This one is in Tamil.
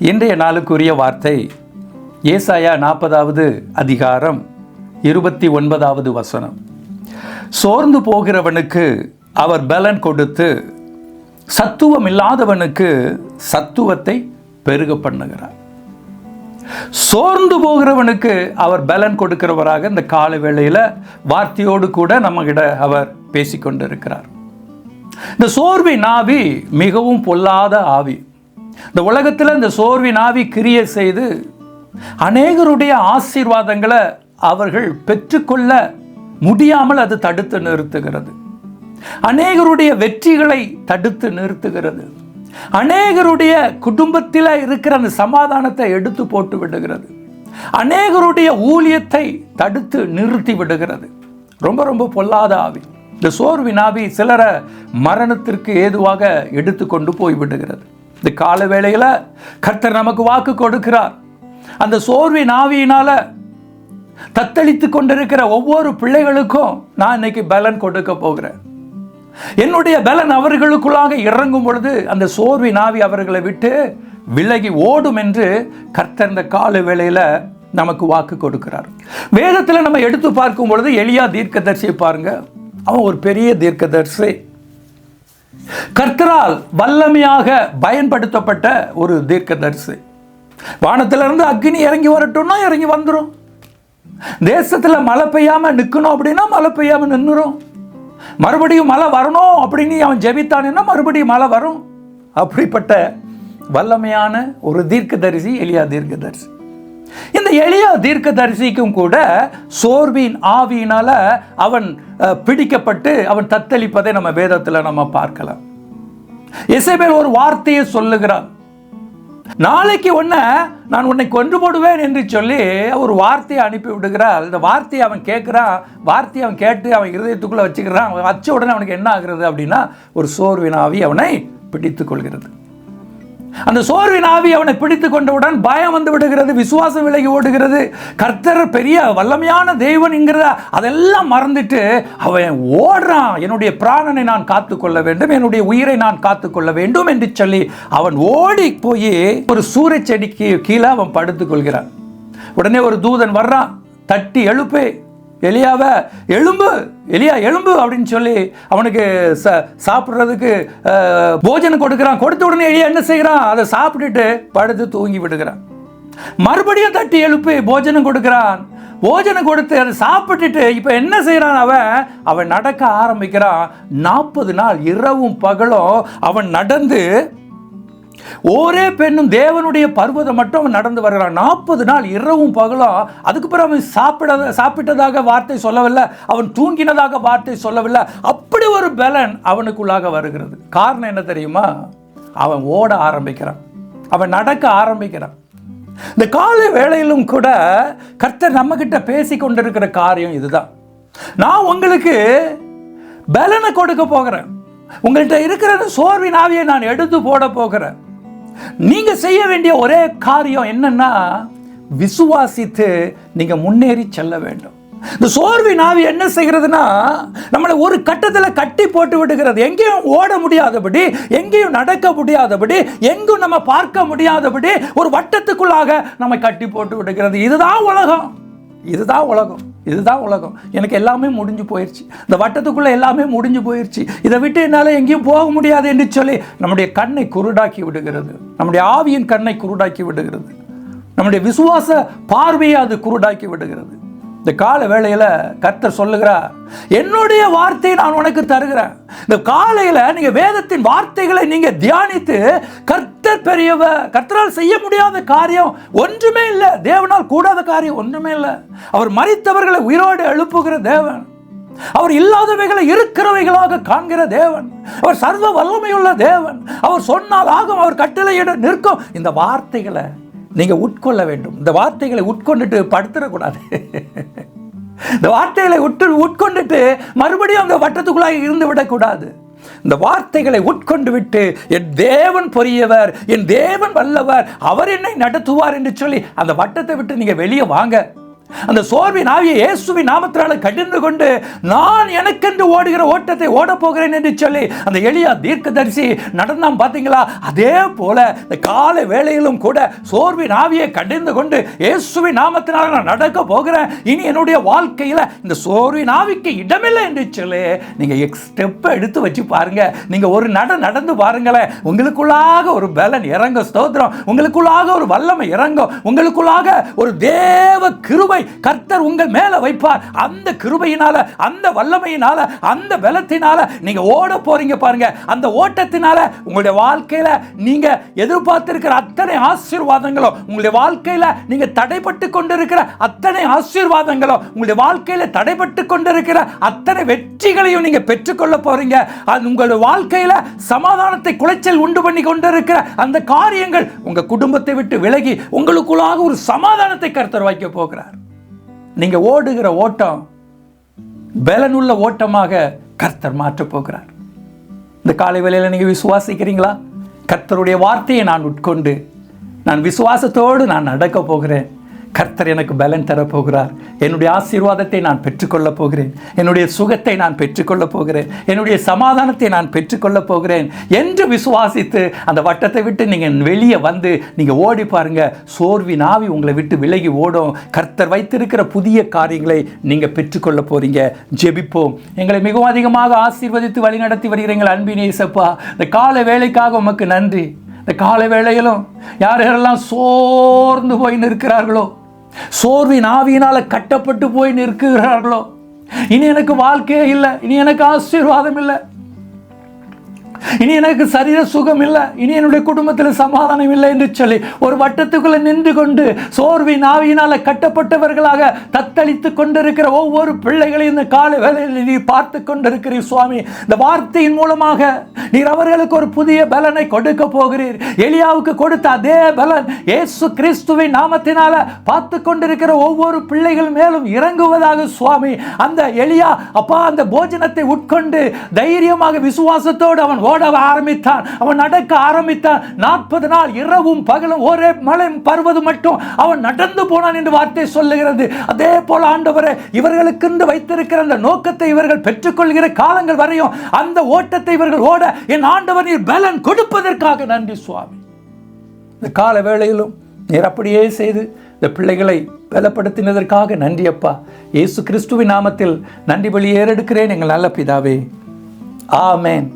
இன்றைய நாளுக்குரிய வார்த்தை ஏசாயா நாற்பதாவது அதிகாரம் இருபத்தி ஒன்பதாவது வசனம். சோர்ந்து போகிறவனுக்கு அவர் பலன் கொடுத்து சத்துவம் இல்லாதவனுக்கு சத்துவத்தை பெருக பண்ணுகிறார். சோர்ந்து போகிறவனுக்கு அவர் பலன் கொடுக்கிறவராக இந்த கால வேளையில் வார்த்தையோடு கூட நம்மகிட்ட அவர் பேசிக்கொண்டிருக்கிறார். இந்த சோர்வின் ஆவி மிகவும் பொல்லாத ஆவி. இந்த உலகத்தில் இந்த சோர்வின் ஆவி கிரியை செய்து அநேகருடைய ஆசீர்வாதங்களை அவர்கள் பெற்றுக்கொள்ள முடியாமல் அது தடுத்து நிறுத்துகிறது. அநேகருடைய வெற்றிகளை தடுத்து நிறுத்துகிறது. அநேகருடைய குடும்பத்தில் இருக்கிற அந்த சமாதானத்தை எடுத்து போட்டு விடுகிறது. அநேகருடைய ஊழியத்தை தடுத்து நிறுத்தி விடுகிறது. ரொம்ப ரொம்ப பொல்லாத ஆவி. இந்த சோர்வின் ஆவி சிலரை மரணத்திற்கு ஏதுவாக எடுத்துக்கொண்டு போய் விடுகிறது. இந்த கால வேளையில் கர்த்தர் நமக்கு வாக்கு கொடுக்கிறார். அந்த சோர்வின் ஆவியினால தத்தளித்து கொண்டிருக்கிற ஒவ்வொரு பிள்ளைகளுக்கும் நான் இன்னைக்கு பலன் கொடுக்க போகிறேன். என்னுடைய பலன் அவர்களுக்குள்ளாக இறங்கும் பொழுது அந்த சோர்வின் ஆவி அவர்களை விட்டு விலகி ஓடும் என்று கர்த்தர் இந்த கால வேளையில் நமக்கு வாக்கு கொடுக்கிறார். வேதத்தில் நம்ம எடுத்து பார்க்கும் பொழுது எளியா தீர்க்கதரிசியை பாருங்க. அவன் ஒரு பெரிய தீர்க்கதரிசி. கர்த்தரால் வல்லமையாக பயன்படுத்தப்பட்ட ஒரு தீர்க்கதரிசி. வானத்திலிருந்து அக்னி இறங்கி வரட்டும்னா இறங்கி வந்துடும் தேசத்தில் மழை பெய்யாம நிற்கணும் அப்படின்னா மழை பெய்யாம நின்றுரும் மறுபடியும் மழை வரணும் அப்படின்னு அவன் ஜெபித்தானேன்னா மறுபடியும் மழை வரும். அப்படிப்பட்ட வல்லமையான ஒரு தீர்க்கதரிசி எளியா தீர்க்கதரிசி. இந்த எளியா தீர்க்கதரிசிக்கும் கூட சோர்வின் ஆவியினால அவன் பிடிக்கப்பட்டு அவன் தத்தளிப்பதை நம்ம வேதத்தில் நம்ம பார்க்கலாம். இசைபேல் ஒரு வார்த்தையை சொல்லுகிறான் நாளைக்கு உன்னை நான் உன்னை கொன்று போடுவேன் என்று சொல்லி ஒரு வார்த்தையை அனுப்பி விடுகிறாள் இந்த வார்த்தையை அவன் கேட்குறான். வார்த்தையை அவன் கேட்டு அவன் இருதயத்துக்குள்ளே வச்சுக்கிறான். அவன் வச்ச உடனே அவனுக்கு என்ன ஆகுறது அப்படின்னா ஒரு சோர்வின் ஆவி அவனை பிடித்துக் கொள்கிறது. அந்த சோர்வின் ஆவி அவனை பிடித்து கொண்டவுடன் பயம் வந்து விடுகிறது விசுவாசம் விலகி ஓடுகிறது. கர்த்தர் பெரிய வல்லமையான தெய்வன்ங்கிறத அதெல்லாம் மறந்துட்டு அவன் ஓடுறான். என்னுடைய பிராணனை நான் காத்துக்கொள்ள வேண்டும் என்னுடைய உயிரை நான் காத்துக்கொள்ள வேண்டும் என்று சொல்லி அவன் ஓடி போய் ஒரு சூறைச் செடிக்கு கீழே அவன் படுத்துக்கொள்கிறான் உடனே ஒரு தூதன் வர்றான் தட்டி எழுப்பு. எலியாவை எலும்பு எலியா எலும்பு அப்படின்னு சொல்லி அவனுக்கு ச சாப்பிட்றதுக்கு போஜனம் கொடுக்குறான். கொடுத்த உடனே எலியா என்ன செய்கிறான்? அதை சாப்பிட்டுட்டு படுத்து தூங்கி விடுகிறான். மறுபடியும் தட்டி எழுப்பி போஜனம் கொடுக்குறான். போஜனம் கொடுத்து அதை சாப்பிட்டுட்டு இப்போ என்ன செய்கிறான் அவன்? அவன் நடக்க ஆரம்பிக்கிறான். நாற்பது நாள் இரவும் பகலும் அவன் நடந்து ஒரே பெண்ணும் தேவனுடைய பர்வதம் மட்டும் அவன் நடந்து வருகிறான். நாற்பது நாள் இரவும் பகலும் அதுக்கு பிறகு அவன் சாப்பிட சாப்பிட்டதாக வார்த்தை சொல்லவில்லை. அவன் தூங்கினதாக வார்த்தை சொல்லவில்லை. அப்படி ஒரு பலன் அவனுக்குள்ளாக வருகிறது. காரணம் என்ன தெரியுமா? அவன் ஓட ஆரம்பிக்கிறான். அவன் நடக்க ஆரம்பிக்கிறான். இந்த காலை வேளையிலும் கூட கர்த்தர் நம்மக்கிட்ட பேசி கொண்டிருக்கிற காரியம் இதுதான். நான் உங்களுக்கு பலனை கொடுக்க போகிறேன். உங்கள்கிட்ட இருக்கிற சோர்வின் ஆவியை நான் எடுத்து போட போகிறேன். நீங்க செய்ய வேண்டிய ஒரே காரியம் என்னன்னா விசுவாசித்து நீங்க முன்னேறி செல்ல வேண்டும். இந்த சோர்வி நாவி என்ன செய்கிறதுனா நம்மளை ஒரு கட்டத்தில் கட்டி போட்டு விடுகிறது. எங்கேயும் ஓட முடியாதபடி எங்கேயும் நடக்க முடியாதபடி எங்கும் நம்ம பார்க்க முடியாதபடி ஒரு வட்டத்துக்குள்ளாக நம்ம கட்டி போட்டு விடுகிறது. இதுதான் உலகம். இதுதான் உலகம் இதுதான் உலகம். எனக்கு எல்லாமே முடிஞ்சு போயிடுச்சு இந்த வட்டத்துக்குள்ளே எல்லாமே முடிஞ்சு போயிடுச்சு இதை விட்டு என்னால் எங்கேயும் போக முடியாது என்று சொல்லி நம்முடைய கண்ணை குருடாக்கி விடுகிறது. நம்முடைய ஆவியின் கண்ணை குருடாக்கி விடுகிறது. நம்முடைய விசுவாச பார்வையை அது குருடாக்கி விடுகிறது. இந்த கால வேளையில் கர்த்தர் சொல்லுகிறார் என்னுடைய வார்த்தையை நான் உனக்கு தருகிறேன். இந்த காலையில் நீங்கள் வேதத்தின் வார்த்தைகளை நீங்கள் தியானித்து கர்த்தர் பெரியவர் கர்த்தரால் செய்ய முடியாத காரியம் ஒன்றுமே இல்லை. தேவனால் கூடாத காரியம் ஒன்றுமே இல்லை. அவர் மறித்தவர்களை உயிரோடு எழுப்புகிற தேவன். அவர் இல்லாதவைகளை இருக்கிறவைகளாக காண்கிற தேவன். அவர் சர்வ வல்லமையுள்ள தேவன். அவர் சொன்னால் ஆகும் அவர் கட்டளையிட நிற்கும். இந்த வார்த்தைகளை நீங்கள் உட்கொள்ள வேண்டும். இந்த வார்த்தைகளை உட்கொண்டுட்டு படுத்துடக்கூடாது இந்த வார்த்தைகளை உட்டு உட்கொண்டுட்டு மறுபடியும் அந்த வட்டத்துக்குள்ளாக இருந்து விடக்கூடாது. இந்த வார்த்தைகளை உட்கொண்டு விட்டு என் தேவன் பொரியவர் என் தேவன் வல்லவர் அவர் என்னை நடத்துவார் என்று சொல்லி அந்த வட்டத்தை விட்டு நீங்கள் வெளியே வாங்க. அந்த சோர்வின் ஆவியை இயேசுவின் நாமத்தினால கடிந்து கொண்டு நான் எனக்கென்று ஓடுகிற ஓட்டத்தை ஓட போகிறேன் என்று சொல்லி அந்த எளியா தீர்க்கதரிசி நடந்தான் பார்த்தீங்களா? அதே போல இந்த கால வேளையிலும் கூட சோர்வின் ஆவியை கடிந்து கொண்டு இயேசுவின் நாமத்தினால நான் நடக்க போகிறேன். இனி என்னுடைய வாழ்க்கையில் இந்த சோர்வின் ஆவிக்கு இடமில்லை என்று சொல்லி நீங்கள் ஸ்டெப்பை எடுத்து வச்சு பாருங்க. நீங்கள் ஒரு நட நடந்து பாருங்களேன். உங்களுக்குள்ளாக ஒரு பலன் இறங்கும் ஸ்தோத்திரம். உங்களுக்குள்ளாக ஒரு வல்லமை இறங்கும். உங்களுக்குள்ளாக ஒரு தேவ கிருபை கர்த்தர் உங்கள் மேல வைப்பார். அந்த கிருபையினால அந்த வல்லமையினால அந்த பலத்தினால நீங்க ஓட போறீங்க பாருங்க. அந்த ஓட்டத்தினால உங்களுடைய வாழ்க்கையில நீங்க எதிர்பார்த்திருக்கிற அத்தனை ஆசீர்வாதங்களும் உங்களுடைய வாழ்க்கையில நீங்க தடைப்பட்டு கொண்டிருக்கிற அத்தனை ஆசீர்வாதங்களும் உங்களுடைய வாழ்க்கையில தடைப்பட்டு கொண்டிருக்கிற அத்தனை வெற்றிகளையும் நீங்க பெற்றுக்கொள்ள போறீங்க. அது உங்களுடைய வாழ்க்கையில சமாதானத்தை குலைச்சல் உண்டு பண்ணி கொண்டிருக்கிற அந்த காரியங்கள் உங்க குடும்பத்தை விட்டு விலகி உங்களுக்குள்ளாக ஒரு சமாதானத்தை கருத்தர் வைக்க போகிறார். நீங்கள் ஓடுகிற ஓட்டம் பலனுள்ள ஓட்டமாக கர்த்தர் மாற்றப் போகிறார். இந்த காலை வேளையில் நீங்கள் விசுவாசிக்கிறீங்களா? கர்த்தருடைய வார்த்தையை நான் உட்கொண்டு நான் விசுவாசத்தோடு நான் நடக்கப் போகிறேன். கர்த்தர் எனக்கு பலன் தரப்போகிறார். என்னுடைய ஆசீர்வாதத்தை நான் பெற்றுக்கொள்ளப் போகிறேன். என்னுடைய சுகத்தை நான் பெற்றுக்கொள்ளப் போகிறேன். என்னுடைய சமாதானத்தை நான் பெற்றுக்கொள்ளப் போகிறேன் என்று விசுவாசித்து அந்த வட்டத்தை விட்டு நீங்கள் வெளியே வந்து நீங்கள் ஓடி பாருங்க. சோர்வி நாவி உங்களை விட்டு விலகி ஓடும். கர்த்தர் வைத்திருக்கிற புதிய காரியங்களை நீங்கள் பெற்றுக்கொள்ள போகிறீங்க ஜெபிப்போம். எங்களை மிகவும் அதிகமாக ஆசீர்வதித்து வழிநடத்தி வருகிறீங்கள் அன்பின் இயேசப்பா இந்த கால வேலைக்காக உமக்கு நன்றி. இந்த கால வேளையிலும் யார் யாரெல்லாம் சோர்ந்து போய் நிற்கிறார்களோ சோர்வின் ஆவியினால் கட்டப்பட்டு போய் நிற்கிறார்களோ? இனி எனக்கு வாழ்க்கையே இல்லை. இனி எனக்கு ஆசீர்வாதம் இல்லை. இனி எனக்கு சரீர சுகம் இல்லை. இனி என்னுடைய குடும்பத்தில் சமாதானம் இல்லை என்று சொல்லி ஒரு வட்டத்துக்குள்ள நின்று கொண்டு சோர்வின் ஆவியினால் கட்டப்பட்டவர்களாக தத்தளித்து கொண்டிருக்கிற ஒவ்வொரு பிள்ளைகளையும் இந்த கால வேலையில் நீ பார்த்து கொண்டிருக்கிறீர் சுவாமி. இந்த வார்த்தையின் மூலமாக நீர் அவர்களுக்கு ஒரு புதிய பலனை கொடுக்க போகிறீர். எலியாவுக்கு கொடுத்த அதே பலன் இயேசு கிறிஸ்துவின் நாமத்தினால பார்த்து கொண்டிருக்கிற ஒவ்வொரு பிள்ளைகள் மேலும் இறங்குவதாக சுவாமி. அந்த எலியா அப்பா அந்த போஜனத்தை உட்கொண்டு தைரியமாக விசுவாசத்தோடு அவன் ஓட ஆரம்பித்தான். அவன் நடக்க ஆரம்பித்தான். நாற்பது நாள் இரவும் பகலும் ஒரே மலை பருவது மட்டும் அவன் நடந்து போனான் என்று வார்த்தை சொல்லுகிறது. அதே போல ஆண்டவரே இவர்களுக்கு வைத்திருக்கிற அந்த நோக்கத்தை இவர்கள் பெற்றுக்கொள்கிற காலங்கள் வரையும் அந்த ஓட்டத்தை இவர்கள் ஓட என் ஆண்டவர் நீர் பலன் கொடுப்பதற்காக நன்றி சுவாமி. இந்த கால வேளையிலும் நீர் அப்படியே செய்து இந்த பிள்ளைகளை பலப்படுத்தினதற்காக நன்றி அப்பா. இயேசு கிறிஸ்துவின் நாமத்தில் நன்றி பலி ஏறெடுக்கிறேன் எங்கள் நல்ல பிதாவே. ஆமேன்.